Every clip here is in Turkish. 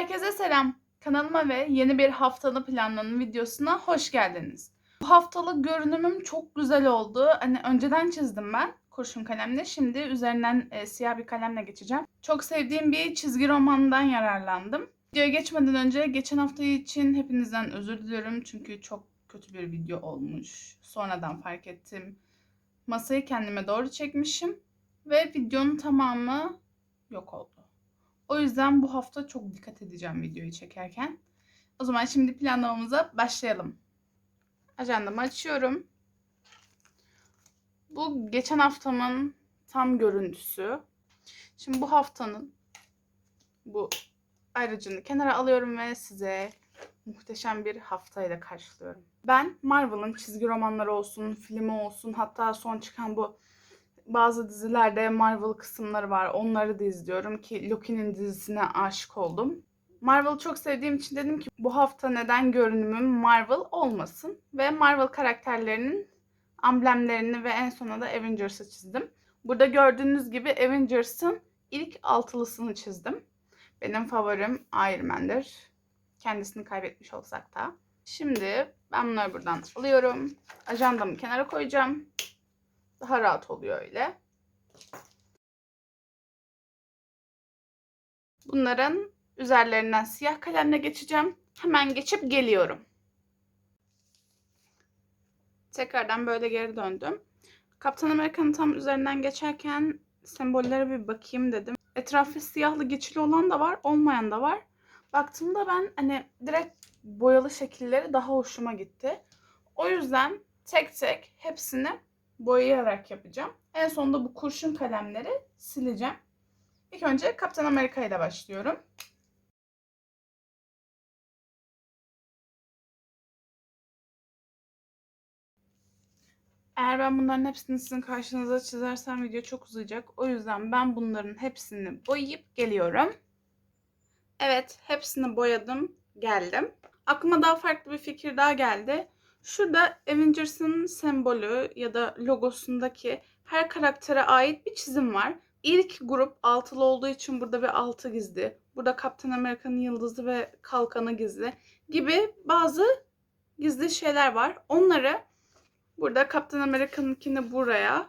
Herkese selam. Kanalıma ve yeni bir haftalı planlanın videosuna hoş geldiniz. Bu haftalık görünümüm çok güzel oldu. Hani önceden çizdim ben kurşun kalemle. Şimdi üzerinden e, siyah bir kalemle geçeceğim. Çok sevdiğim bir çizgi romandan yararlandım. Videoya geçmeden önce geçen hafta için hepinizden özür diliyorum. Çünkü çok kötü bir video olmuş. Sonradan fark ettim. Masayı kendime doğru çekmişim. Ve videonun tamamı yok oldu. O yüzden bu hafta çok dikkat edeceğim videoyu çekerken. O zaman şimdi planlamamıza başlayalım. Ajandamı açıyorum. Bu geçen haftamın tam görüntüsü. Şimdi bu haftanın bu ayrıcını kenara alıyorum ve size muhteşem bir haftayla karşılıyorum. Ben Marvel'ın çizgi romanları olsun, filmi olsun, hatta son çıkan bu bazı dizilerde Marvel kısımları var. Onları da izliyorum ki Loki'nin dizisine aşık oldum. Marvel'ı çok sevdiğim için dedim ki bu hafta neden görünümüm Marvel olmasın. Ve Marvel karakterlerinin amblemlerini ve en sonunda da Avengers'ı çizdim. Burada gördüğünüz gibi Avengers'ın ilk altılısını çizdim. Benim favorim Iron Man'dir. Kendisini kaybetmiş olsak da. Şimdi ben bunları buradan alıyorum. Ajandamı kenara koyacağım. Daha rahat oluyor öyle. Bunların üzerlerinden siyah kalemle geçeceğim. Hemen geçip geliyorum. Tekrardan böyle geri döndüm. Kaptan Amerika'nın tam üzerinden geçerken sembollere bir bakayım dedim. Etrafı siyahlı geçili olan da var, olmayan da var. Baktığımda ben hani direkt boyalı şekilleri daha hoşuma gitti. O yüzden tek tek hepsini boyayarak yapacağım. En sonunda bu kurşun kalemleri sileceğim. İlk önce Kaptan Amerika ile başlıyorum. Eğer ben bunların hepsini sizin karşınıza çizersem video çok uzayacak. O yüzden ben bunların hepsini boyayıp geliyorum. Evet, hepsini boyadım, geldim. Aklıma daha farklı bir fikir daha geldi. Şurada Avengers'ın sembolü ya da logosundaki her karaktere ait bir çizim var. İlk grup altılı olduğu için burada bir altı gizli. Burada Kaptan Amerika'nın yıldızı ve kalkanı gizli gibi bazı gizli şeyler var. Onları burada Kaptan Amerika'nınkini buraya,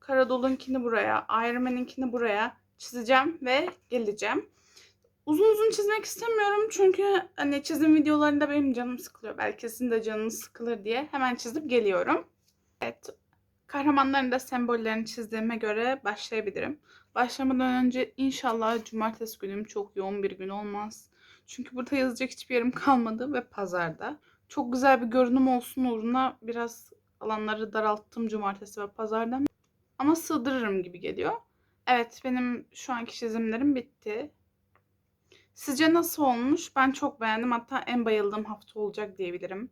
Karadol'unkini buraya, Iron Man'inkini buraya çizeceğim ve geleceğim. Uzun uzun çizmek istemiyorum çünkü hani çizim videolarında benim canım sıkılıyor. Belki sizin de canınız sıkılır diye hemen çizip geliyorum. Evet, kahramanların da sembollerini çizdiğime göre başlayabilirim. Başlamadan önce inşallah cumartesi günüm çok yoğun bir gün olmaz. Çünkü burada yazacak hiçbir yerim kalmadı ve pazarda. Çok güzel bir görünüm olsun uğruna biraz alanları daralttım cumartesi ve pazarda. Ama sığdırırım gibi geliyor. Evet benim şu anki çizimlerim bitti. Sizce nasıl olmuş? Ben çok beğendim. Hatta en bayıldığım hafta olacak diyebilirim.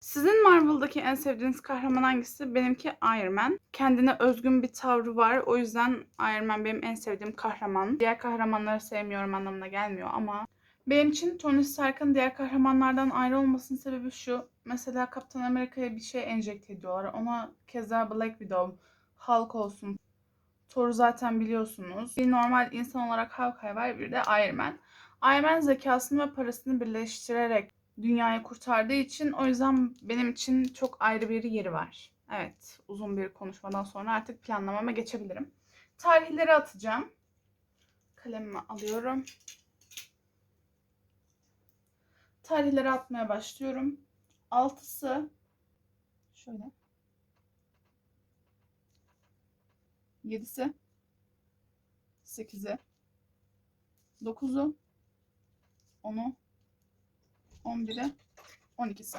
Sizin Marvel'daki en sevdiğiniz kahraman hangisi? Benimki Iron Man. Kendine özgün bir tavrı var. O yüzden Iron Man benim en sevdiğim kahraman. Diğer kahramanları sevmiyorum anlamına gelmiyor ama benim için Tony Stark'ın diğer kahramanlardan ayrı olmasının sebebi şu. Mesela Kaptan Amerika'ya bir şey enjekte ediyorlar. Ona keza Black Widow, Hulk olsun, Thor'u zaten biliyorsunuz. Bir normal insan olarak Hawkeye var bir de Iron Man. Iron Man zekasını ve parasını birleştirerek dünyayı kurtardığı için o yüzden benim için çok ayrı bir yeri var. Evet uzun bir konuşmadan sonra artık planlamama geçebilirim. Tarihleri atacağım. Kalemimi alıyorum. Tarihleri atmaya başlıyorum. Altısı şöyle. Yedisi, sekizi, dokuzu, onu, on biri, on ikisi.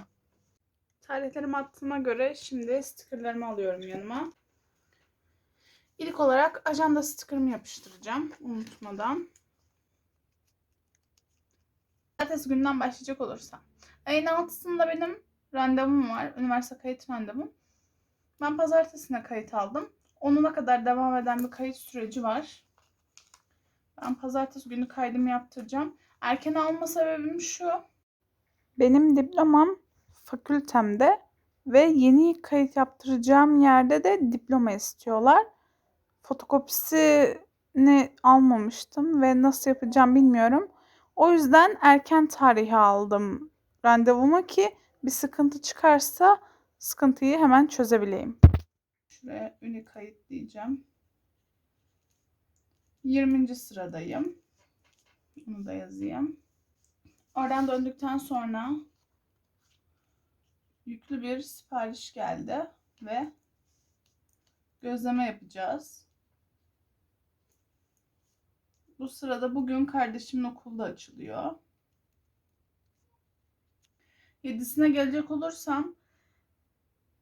Tarihlerimi attığıma göre şimdi stickerlarımı alıyorum yanıma. İlk olarak ajanda stickerımı yapıştıracağım unutmadan. Ertesi günden başlayacak olursam. Ayın 6'sında benim randevum var. Üniversite kayıt randevum. Ben pazartesine kayıt aldım. Onuna kadar devam eden bir kayıt süreci var. Ben pazartesi günü kaydımı yaptıracağım. Erken alma sebebim şu. Benim diplomam fakültemde ve yeni kayıt yaptıracağım yerde de diploma istiyorlar. Fotokopisi ne almamıştım ve nasıl yapacağım bilmiyorum. O yüzden erken tarihe aldım randevuma ki bir sıkıntı çıkarsa sıkıntıyı hemen çözebileyim. Şuraya üni kayıt diyeceğim. 20. sıradayım. Bunu da yazayım. Oradan döndükten sonra yüklü bir sipariş geldi ve gözleme yapacağız. Bu sırada bugün kardeşimin okulda açılıyor. Yedisine gelecek olursam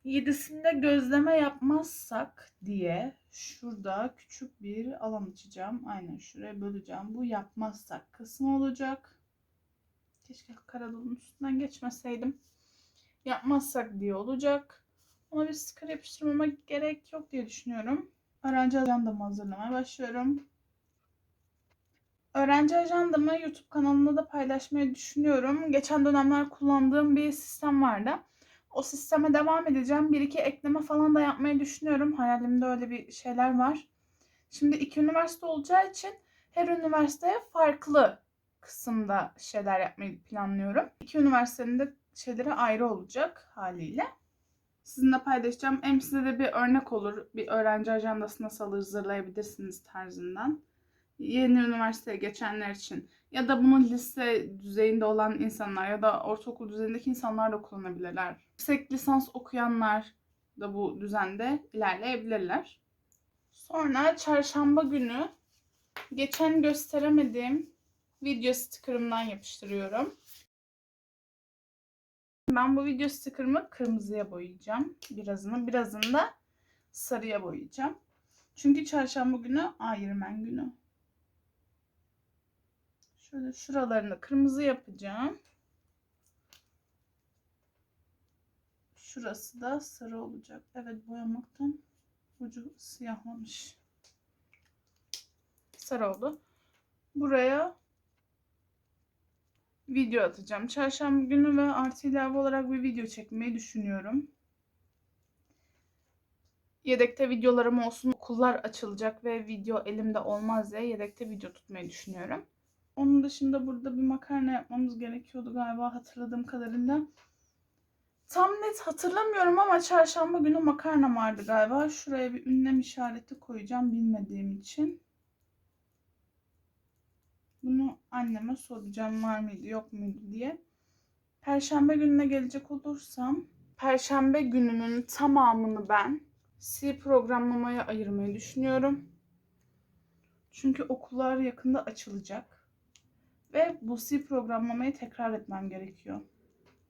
yedisinde gözleme yapmazsak diye şurada küçük bir alan açacağım. Aynen şuraya böleceğim. Bu yapmazsak kısmı olacak. Keşke karadolun üstünden geçmeseydim. Yapmazsak diye olacak. Ona bir sticker yapıştırmama gerek yok diye düşünüyorum. Öğrenci ajandamı hazırlamaya başlıyorum. Öğrenci ajandamı YouTube kanalımda da paylaşmayı düşünüyorum. Geçen dönemler kullandığım bir sistem vardı. O sisteme devam edeceğim. Bir iki ekleme falan da yapmayı düşünüyorum. Hayalimde öyle bir şeyler var. Şimdi iki üniversite olacağı için her üniversiteye farklı kısımda şeyler yapmayı planlıyorum. İki üniversitenin de şeyleri ayrı olacak haliyle. Sizinle paylaşacağım. Hem size de bir örnek olur. Bir öğrenci ajandası nasıl hazırlayabilirsiniz tarzından yeni üniversiteye geçenler için ya da bunu lise düzeyinde olan insanlar ya da ortaokul düzeyindeki insanlar da kullanabilirler. Yüksek lisans okuyanlar da bu düzende ilerleyebilirler. Sonra çarşamba günü geçen gösteremediğim video stickerımdan yapıştırıyorum. Ben bu video stickerımı kırmızıya boyayacağım. Birazını, birazını da sarıya boyayacağım. Çünkü çarşamba günü Ayırmen günü. Şöyle şuralarını kırmızı yapacağım. Şurası da sarı olacak. Evet boyamaktan ucu siyahlamış. Sarı oldu. Buraya video atacağım. Çarşamba günü ve artı ilave olarak bir video çekmeyi düşünüyorum. Yedekte videolarım olsun. Okullar açılacak ve video elimde olmaz diye yedekte video tutmayı düşünüyorum. Onun dışında burada bir makarna yapmamız gerekiyordu galiba hatırladığım kadarıyla. Tam net hatırlamıyorum ama çarşamba günü makarna vardı galiba. Şuraya bir ünlem işareti koyacağım bilmediğim için. Bunu anneme soracağım var mıydı yok muydu diye. Perşembe gününe gelecek olursam Perşembe gününün tamamını ben C programlamaya ayırmayı düşünüyorum. Çünkü okullar yakında açılacak. Ve bu C programlamayı tekrar etmem gerekiyor.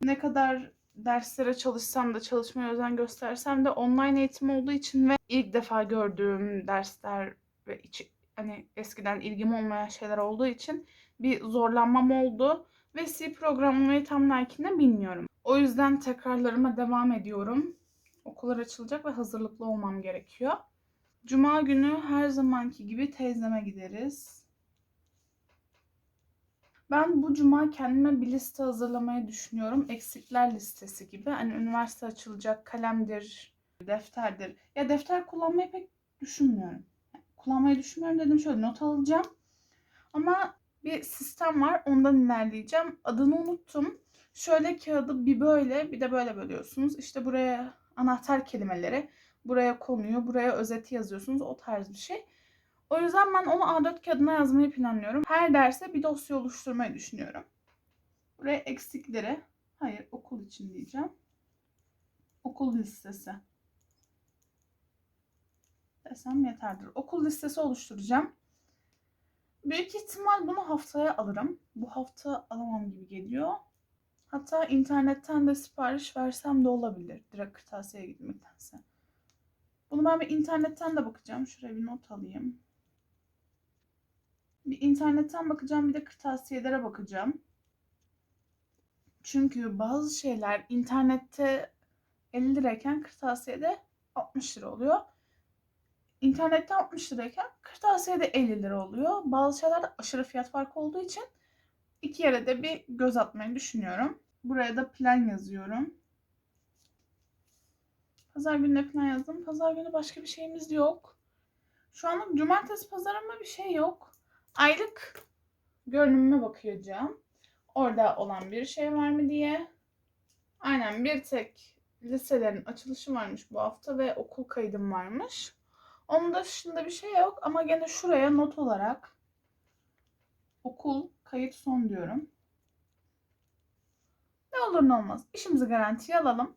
Ne kadar derslere çalışsam da çalışmaya özen göstersem de online eğitim olduğu için ve ilk defa gördüğüm dersler ve içi, hani eskiden ilgim olmayan şeyler olduğu için bir zorlanmam oldu ve C programlamayı tam layıkıyla bilmiyorum. O yüzden tekrarlarıma devam ediyorum. Okullar açılacak ve hazırlıklı olmam gerekiyor. Cuma günü her zamanki gibi teyzeme gideriz. Ben bu cuma kendime bir liste hazırlamayı düşünüyorum. Eksikler listesi gibi. Hani üniversite açılacak kalemdir, defterdir. Ya defter kullanmayı pek düşünmüyorum. Kullanmayı düşünmüyorum dedim şöyle not alacağım. Ama bir sistem var ondan ilerleyeceğim. Adını unuttum. Şöyle kağıdı bir böyle bir de böyle bölüyorsunuz. İşte buraya anahtar kelimeleri, buraya konuyu, buraya özeti yazıyorsunuz. O tarz bir şey. O yüzden ben onu A4 kağıdına yazmayı planlıyorum. Her derse bir dosya oluşturmayı düşünüyorum. Buraya eksikleri, hayır okul için diyeceğim. Okul listesi. Desem yeterdir. Okul listesi oluşturacağım. Büyük ihtimal bunu haftaya alırım. Bu hafta alamam gibi geliyor. Hatta internetten de sipariş versem de olabilir. Direkt kırtasiyeye gitmektense. Bunu ben bir internetten de bakacağım. Şuraya bir not alayım. Bir internetten bakacağım bir de kırtasiyelere bakacağım. Çünkü bazı şeyler internette 50 lirayken kırtasiyede 60 lira oluyor. İnternette 60 lirayken kırtasiyede 50 lira oluyor. Bazı şeylerde aşırı fiyat farkı olduğu için iki yere de bir göz atmayı düşünüyorum. Buraya da plan yazıyorum. Pazar gününe plan yazdım. Pazar günü başka bir şeyimiz yok. Şu anlık cumartesi pazarında bir şey yok. Aylık görünümüme bakacağım. Orada olan bir şey var mı diye. Aynen bir tek liselerin açılışı varmış bu hafta ve okul kaydım varmış. Onun dışında bir şey yok ama gene şuraya not olarak okul kayıt son diyorum. Ne olur ne olmaz. İşimizi garantiye alalım.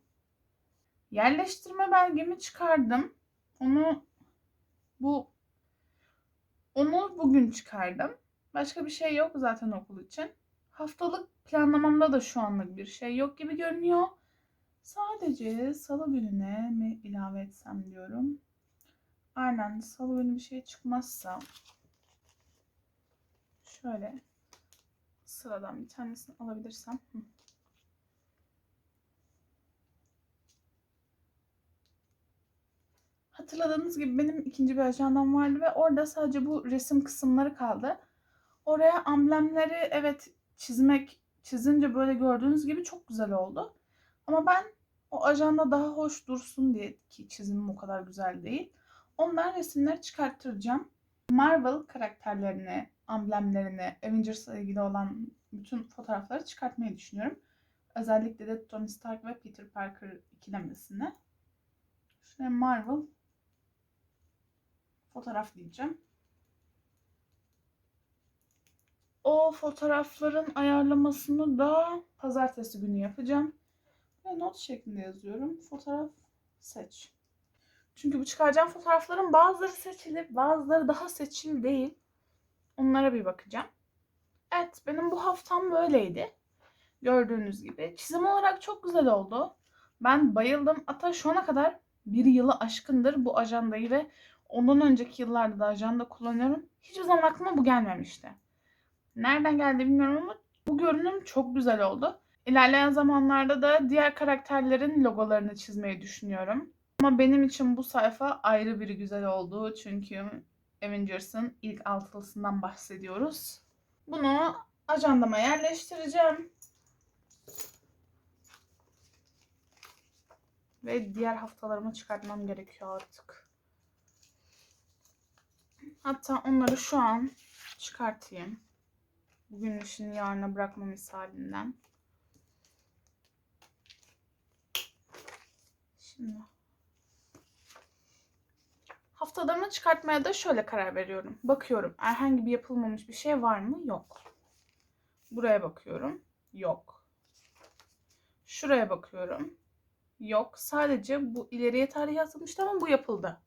Yerleştirme belgemi çıkardım. Onu bu onu bugün çıkardım. Başka bir şey yok zaten okul için. Haftalık planlamamda da şu anlık bir şey yok gibi görünüyor. Sadece salı gününe mi ilave etsem diyorum. Aynen salı günü bir şey çıkmazsa şöyle sıradan bir tanesini alabilirsem. Hı. Hatırladığınız gibi benim ikinci bir ajandam vardı ve orada sadece bu resim kısımları kaldı. Oraya amblemleri evet çizmek, çizince böyle gördüğünüz gibi çok güzel oldu. Ama ben o ajanda daha hoş dursun diye ki çizimim o kadar güzel değil. Ondan resimler çıkarttıracağım. Marvel karakterlerini, amblemlerini, Avengers'la ilgili olan bütün fotoğrafları çıkartmayı düşünüyorum. Özellikle de Tony Stark ve Peter Parker ikilemesini. Şuraya Marvel fotoğraf diyeceğim. O fotoğrafların ayarlamasını da pazartesi günü yapacağım. Ve not şeklinde yazıyorum. Fotoğraf seç. Çünkü bu çıkaracağım fotoğrafların bazıları seçili, bazıları daha seçili değil. Onlara bir bakacağım. Evet, benim bu haftam böyleydi. Gördüğünüz gibi. Çizim olarak çok güzel oldu. Ben bayıldım. Hatta şu ana kadar bir yılı aşkındır bu ajandayı ve ondan önceki yıllarda da ajanda kullanıyorum. Hiçbir zaman aklıma bu gelmemişti. Nereden geldi bilmiyorum ama bu görünüm çok güzel oldu. İlerleyen zamanlarda da diğer karakterlerin logolarını çizmeyi düşünüyorum. Ama benim için bu sayfa ayrı bir güzel oldu. Çünkü Avengers'ın ilk altılısından bahsediyoruz. Bunu ajandama yerleştireceğim. Ve diğer haftalarımı çıkartmam gerekiyor artık. Hatta onları şu an çıkartayım. Bugün işini yarına bırakma misalinden. Şimdi haftalarımı çıkartmaya da şöyle karar veriyorum. Bakıyorum herhangi bir yapılmamış bir şey var mı? Yok. Buraya bakıyorum. Yok. Şuraya bakıyorum. Yok. Sadece bu ileriye tarih yazılmıştı ama bu yapıldı.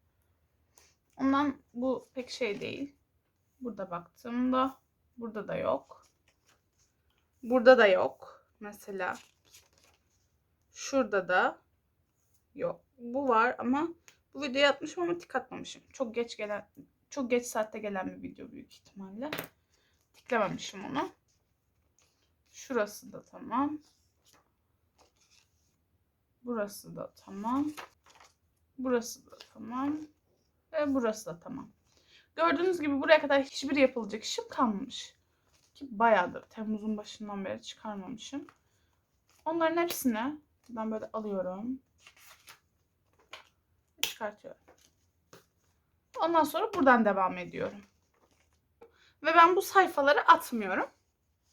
Ondan bu pek şey değil. Burada baktığımda burada da yok. Burada da yok. Mesela şurada da yok. Bu var ama bu videoyu atmışım ama tik atmamışım. Çok geç gelen çok geç saatte gelen bir video büyük ihtimalle. Tiklememişim onu. Şurası da tamam. Burası da tamam. Burası da tamam. Ve burası da tamam. Gördüğünüz gibi buraya kadar hiçbir yapılacak işim kalmamış. Ki bayağıdır Temmuz'un başından beri çıkarmamışım. Onların hepsini ben böyle alıyorum. Çıkartıyorum. Ondan sonra buradan devam ediyorum. Ve ben bu sayfaları atmıyorum.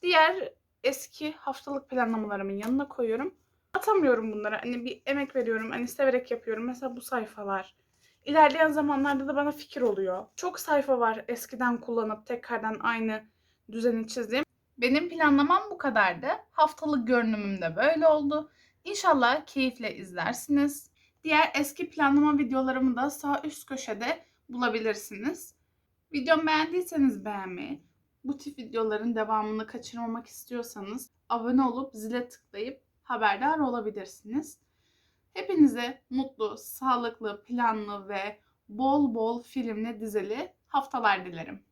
Diğer eski haftalık planlamalarımın yanına koyuyorum. Atamıyorum bunları. Hani bir emek veriyorum. Hani severek yapıyorum. Mesela bu sayfalar. İlerleyen zamanlarda da bana fikir oluyor. Çok sayfa var eskiden kullanıp tekrardan aynı düzeni çizdiğim. Benim planlamam bu kadardı. Haftalık görünümüm de böyle oldu. İnşallah keyifle izlersiniz. Diğer eski planlama videolarımı da sağ üst köşede bulabilirsiniz. Videomu beğendiyseniz beğenmeyi, bu tip videoların devamını kaçırmamak istiyorsanız abone olup zile tıklayıp haberdar olabilirsiniz. Hepinize mutlu, sağlıklı, planlı ve bol bol filmli dizili haftalar dilerim.